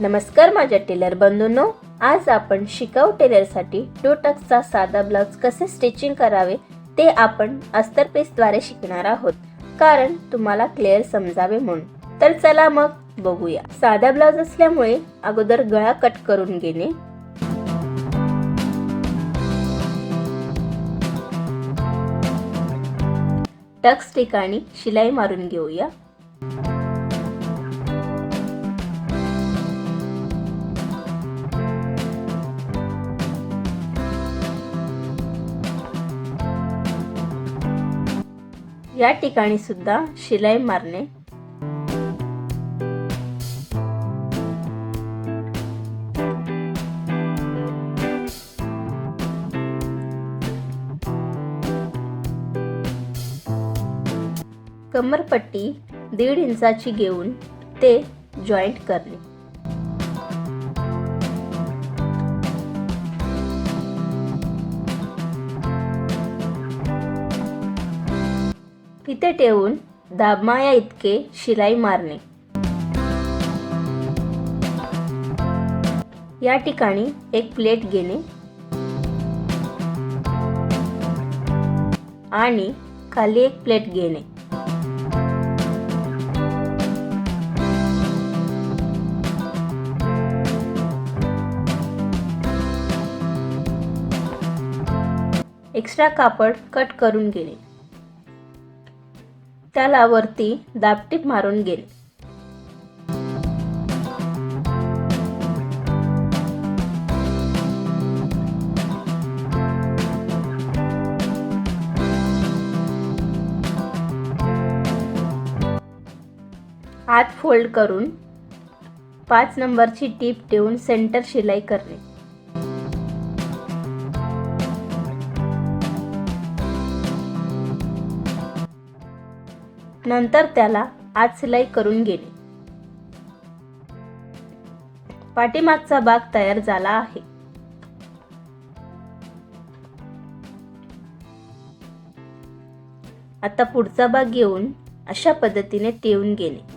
नमस्कार माझ्या टेलर बंधूंनो आज आपण शिकाऊ टेलरसाठी टू टक्सचा साधा ब्लाउज कसे स्टिचिंग करावे ते आपण अस्तर पेस्टद्वारे शिकणार आहोत. कारण तुम्हाला क्लिअर समजावे म्हणून. तर चला मग बघूया. साधा ब्लाउज असल्यामुळे अगोदर गळा कट करून घेणे. टक्स ठिकाणी शिलाई मारून घेऊया. या ठिकाणी सुद्धा शिलाई मारणे. कमरपट्टी दीड इंचाची घेऊन ते जॉईंट करणे. तिथे ठेवून दाबमाया इतके शिलाई मारणे. या ठिकाणी एक प्लेट घेणे. आणि खाली एक प्लेट घेणे. एक्स्ट्रा कापड कट करून घेणे. त्याला वरती दापटीप मारून घेणे आत फोल्ड करून पाच नंबरची टीप ठेवून सेंटर शिलाई करणे. नंतर त्याला आत सिलाई करून गेले. पाठीमागचा भाग तयार झाला आहे. आता पुढचा भाग घेऊन अशा पद्धतीने ठेवून गेले.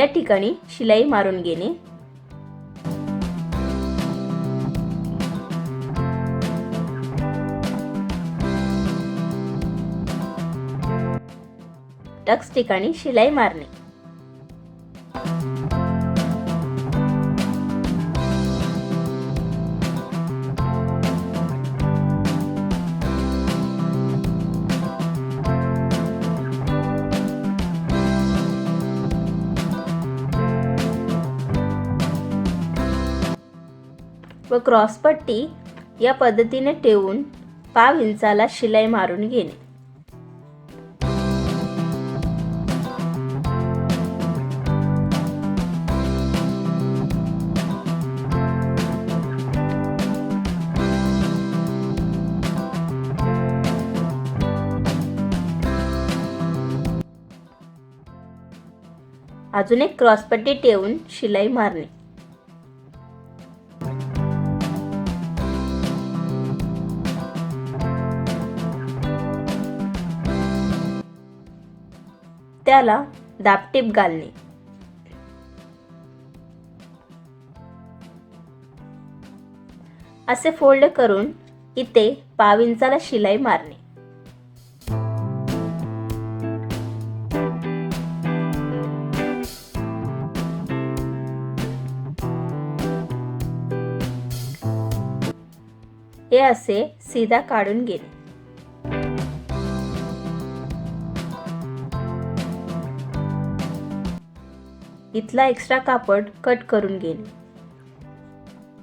या ठिकाणी शिलाई मारून घेणे. टक्स ठिकाणी शिलाई मारणे. व क्रॉसपट्टी या पद्धतीने ठेवून पाव इंचाला शिलाई मारून घेणे. अजून एक क्रॉसपट्टी ठेवून शिलाई मारणे. त्याला दापटीप घालणे. असे फोल्ड करून इथे पाव इंचाला शिलाई मारणे. हे असे सीधा काढून गेले इथला एक्स्ट्रा कापड कट करून घेणे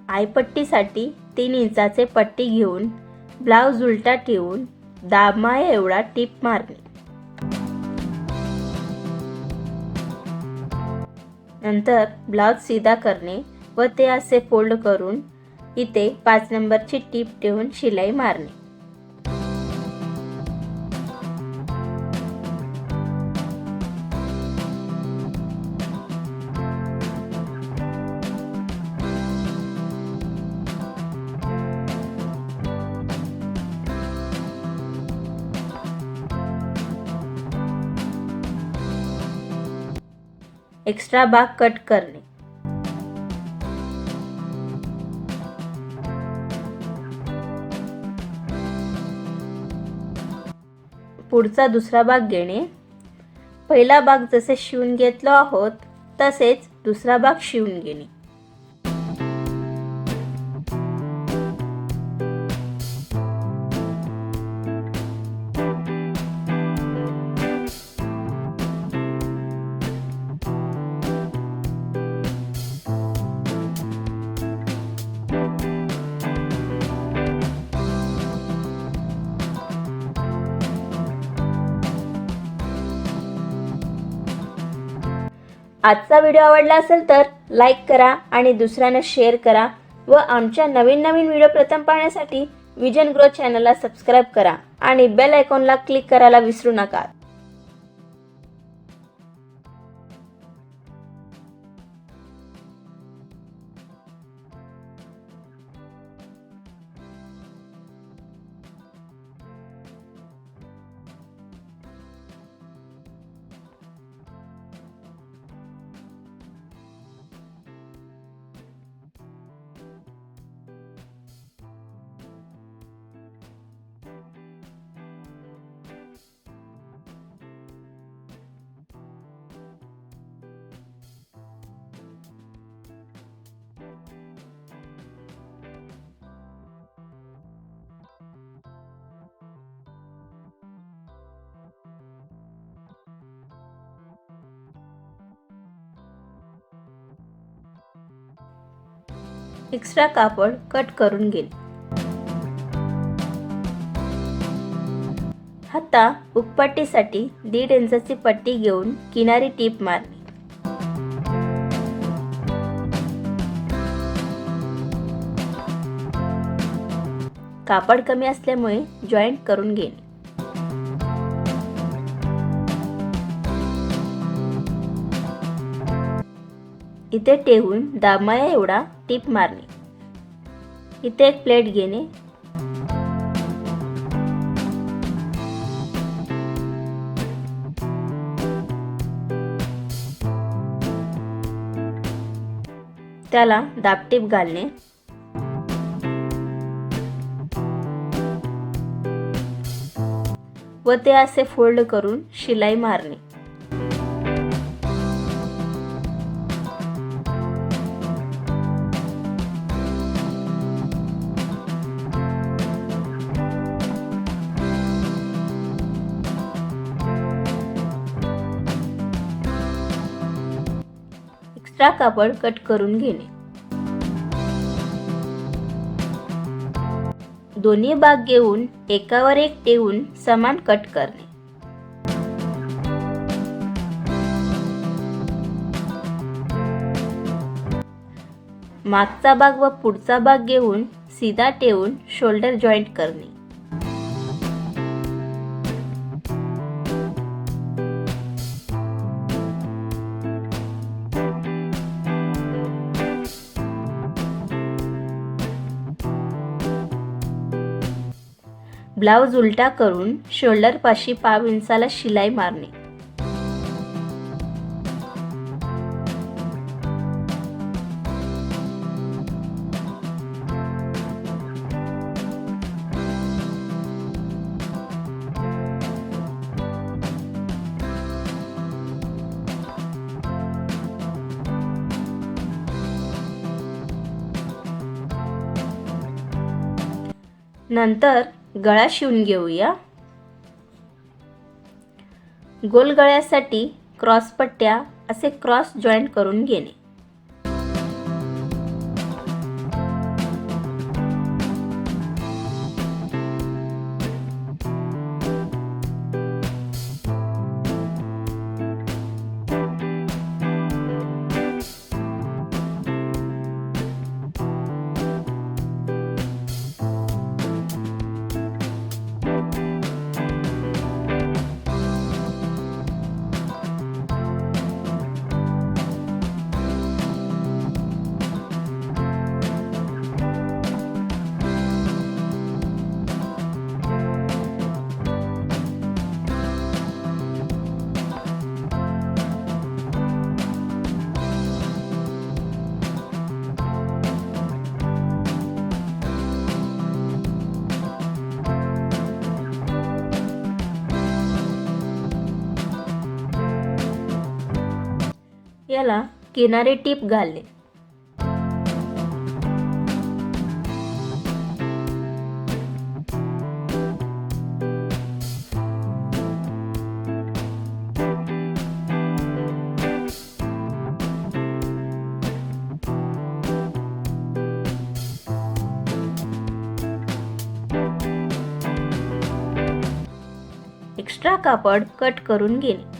आयपट्टीसाठी तीन इंचाचे पट्टी घेऊन ब्लाऊज उलटा ठेवून दाबमाया एवढा टीप मारणे. नंतर ब्लाऊज सीधा करणे व ते असे फोल्ड करून इथे पाच नंबरची टीप ठेवून शिलाई मारणे. एक्स्ट्रा भाग कट करणे. पुढचा दुसरा भाग घेणे. पहिला भाग जसे शिवून घेतलो आहोत तसेच दुसरा भाग शिवून घेणे. आजचा व्हिडिओ आवडला असेल तर लाईक करा आणि दुसऱ्यांना शेअर करा व आमच्या नवीन नवीन व्हिडिओ प्रथम पाहण्यासाठी विजन ग्रो चॅनलला सबस्क्राईब करा आणि बेल आयकॉनला क्लिक करायला विसरू नका. एक्स्ट्रा कापड कट करून घेईल. आता उपपट्टीसाठी दीड इंचाची पट्टी घेऊन किनारी टीप मारली. कापड कमी असल्यामुळे जॉईंट करून घेणे इथे ठेवून दामाया एवढा टीप मारणे इथे एक प्लेट घेणे. त्याला दाबटीप घालणे. व ते असे फोल्ड करून शिलाई मारणे. एक्स्ट्रा कापड कट करून घेणे. दोन्ही भाग घेऊन एकावर एक ठेवून समान कट करणे. मागचा भाग व पुढचा भाग घेऊन सीधा ठेवून शोल्डर जॉईंट करणे. ब्लाऊज उलटा करून शोल्डरपाशी पाव इंचाला शिलाई मारणे. नंतर गळा शिवून घेऊया. गोल गळ्यासाठी क्रॉस पट्ट्या असे क्रॉस जॉईंट करून घेणे. याला किनारी टीप घालणे. एक्स्ट्रा कापड कट करून घेणे.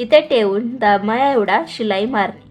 इथे ठेवून दामाया एवढा शिलाई मारणे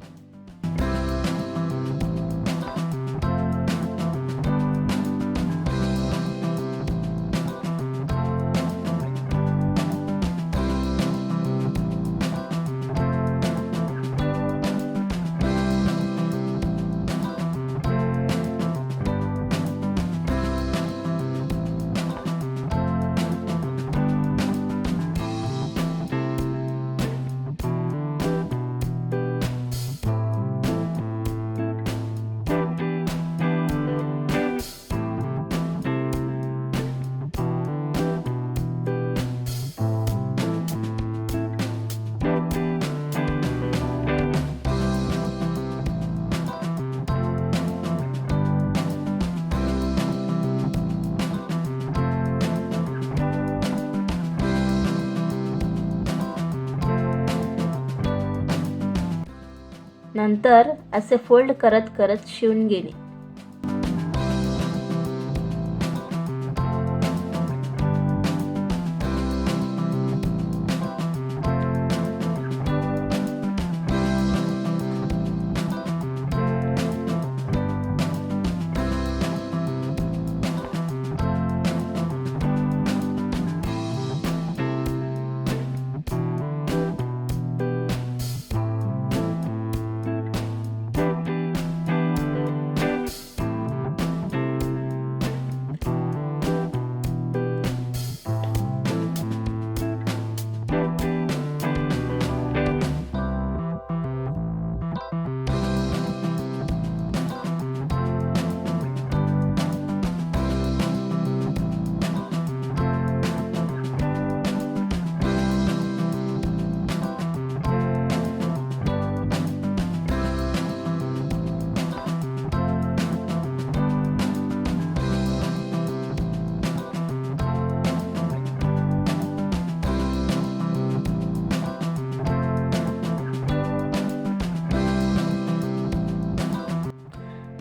नंतर असे फोल्ड करत करत शिवून घेणे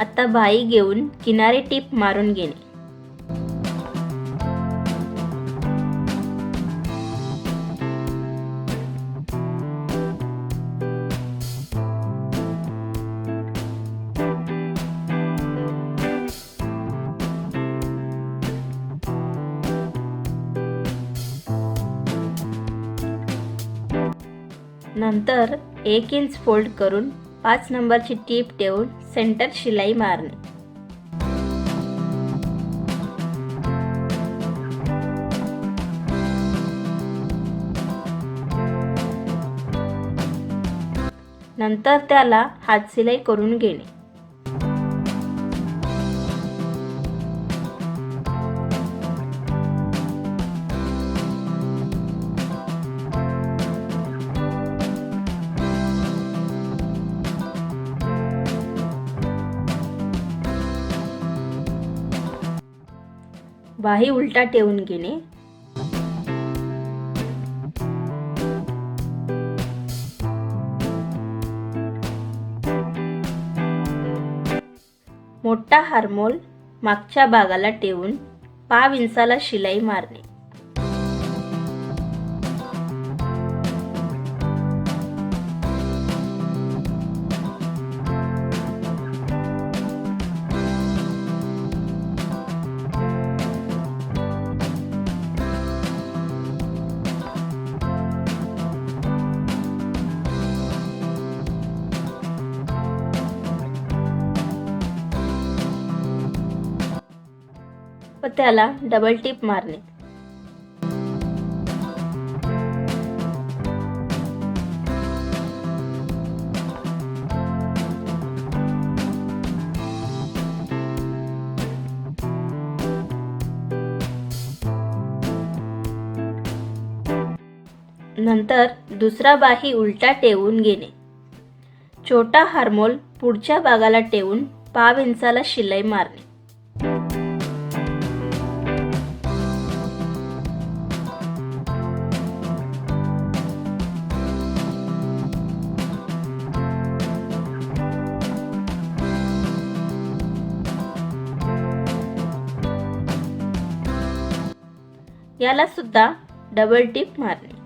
आता बाई घेऊन किनारी टीप मारून घेणे नंतर एक इंच फोल्ड करून पाच नंबरची टीप ठेवून सेंटर शिलाई मारणे. नंतर त्याला हात शिलाई करून घेणे. वाही उलटा ठेवून घेणे. मोठा हार्मोल मागच्या भागाला ठेवून पाव इंचाला शिलाई मारणे. त्याला डबल टिप मारणे नंतर दुसरा बाही उलटा टेवून घेणे. छोटा हार्मोल पुढच्या भागाला टेवून पाव इंचाला शिलाई मारणे. याला सुद्धा डबल टिप मारणे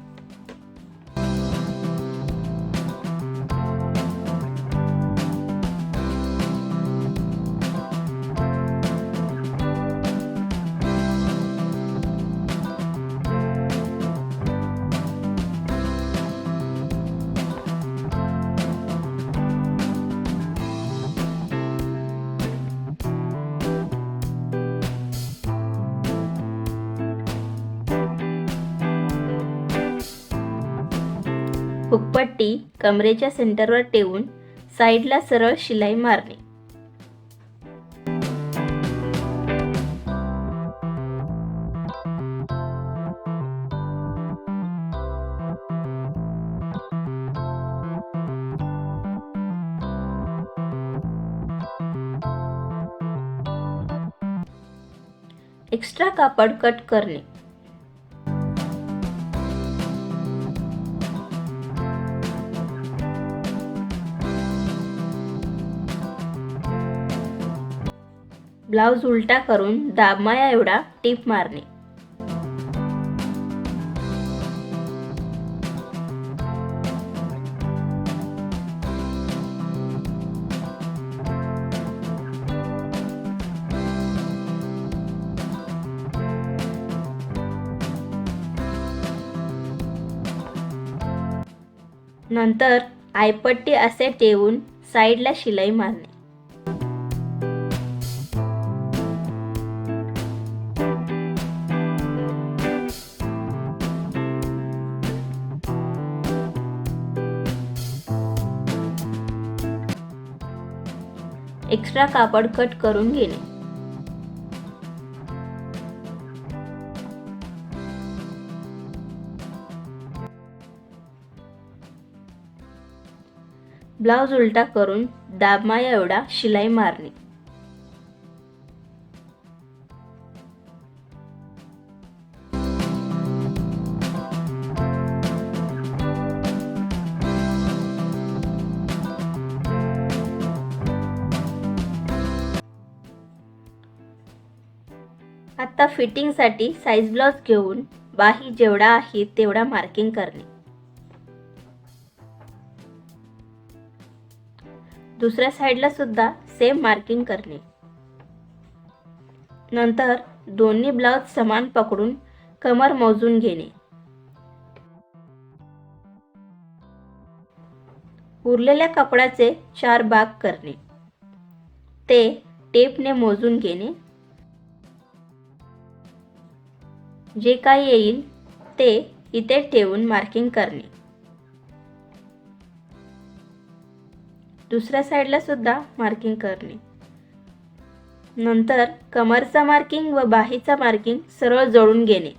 पट्टी कमरेच्या सेंटरवर ठेवून साईडला सरळ शिलाई मारणे एक्स्ट्रा कापड कट करणे. ब्लाऊज उलटा करून दाबमाया एवढा टीप मारणे. नंतर आयपट्टी असे ठेवून साईडला शिलाई मारणे. एक्स्ट्रा कापड कट करून घेणे. ब्लाऊज उलटा करून दाबमाया एवढा शिलाई मारणे. आता फिटिंगसाठी साईज ब्लाउज घेऊन बाही जेवढा आहे तेवढा मार्किंग करणे. दुसऱ्या साईडला सुद्धा सेम मार्किंग करणे. नंतर दोन्ही ब्लाऊज समान पकडून कमर मोजून घेणे. उरलेल्या कपड्याचे चार भाग करणे. ते टेपने मोजून घेणे. जे काही येईल ते इथे ठेवून मार्किंग करणे. दुसऱ्या साईडला सुद्धा मार्किंग करणे. नंतर कमरचा मार्किंग व बाहीचा मार्किंग सरळ जोडून घेणे.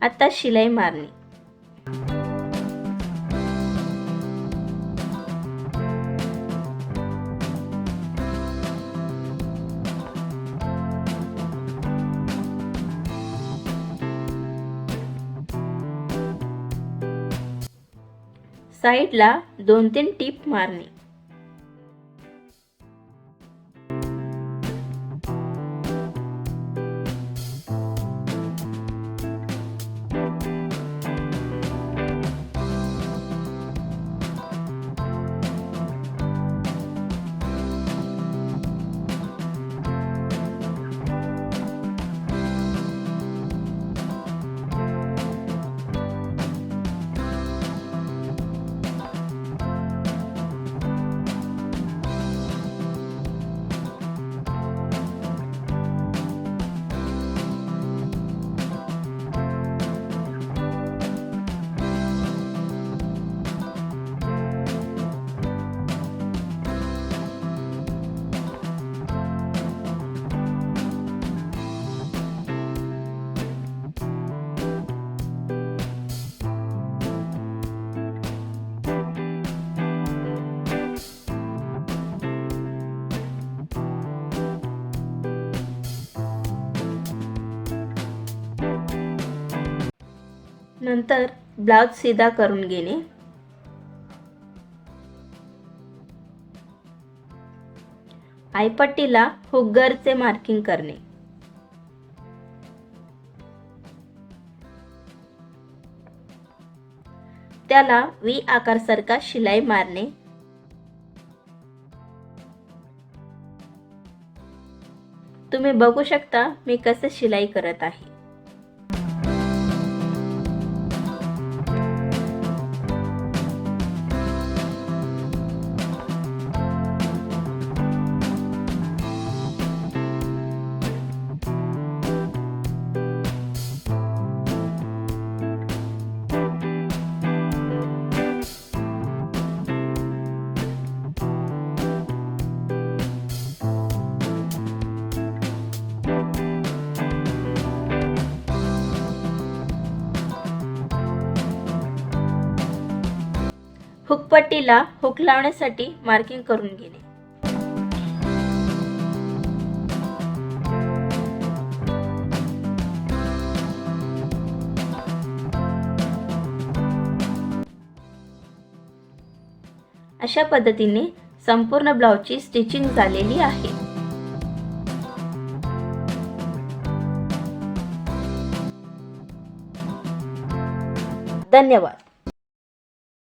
आता शिलाई मारणे. साईडला दोन तीन टीप मारणे. नंतर ब्लाउज सीधा करून घेणे. आयपट्टीला हुग्गरचे मार्किंग करणे. त्याला व्ही आकारसारखा शिलाई मारणे. तुम्ही बघू शकता मी कसे शिलाई करत आहे. हुकपट्टीला हुक लावण्यासाठी मार्किंग करून घेणे अशा पद्धतीने संपूर्ण ब्लाउजची स्टिचिंग झालेली आहे. धन्यवाद.